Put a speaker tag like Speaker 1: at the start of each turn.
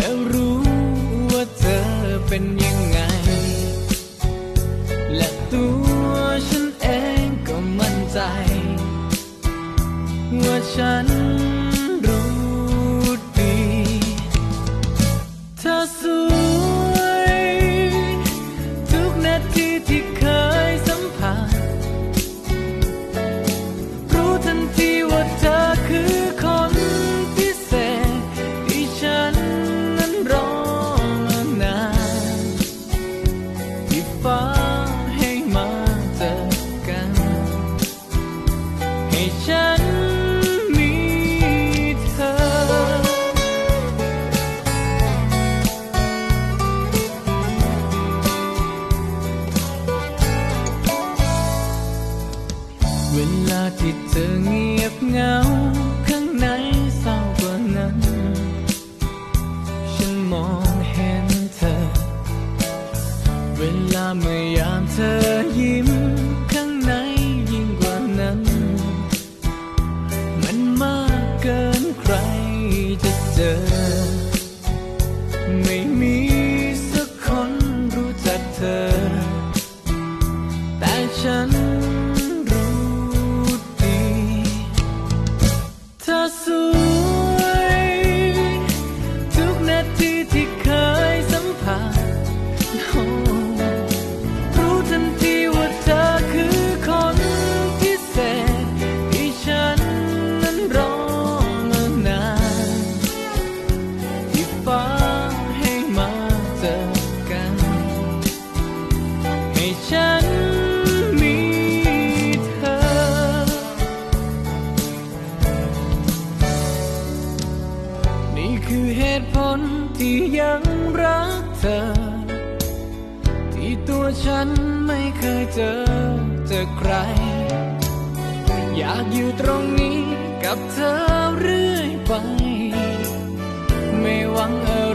Speaker 1: และรู้ว่าเธอเป็นยังไง และตัวฉันเองก็มั่นใจ ว่าฉันรู้ดี เธอสวย ทุกนาทีที่เคยสัมผัสรู้ทัน ฟ้าให้มาเจอกัน ให้ฉันมีเธอ เวลาที่เธอเงียบเหงา เวลาเมื่อยามเธอยิ้มข้างในยิ่งกว่านั้น มันมากเกินใครจะเจอ ไม่มีสักคนรู้จักเธอ แต่ฉันรู้ดี เธอสวย ทุกนาที คือเหตุผลที่ยังรักเธอ ที่ตัวฉันไม่เคยเจอเจอใคร อยากอยู่ตรงนี้กับเธอเรื่อยไป ไม่หวังเอ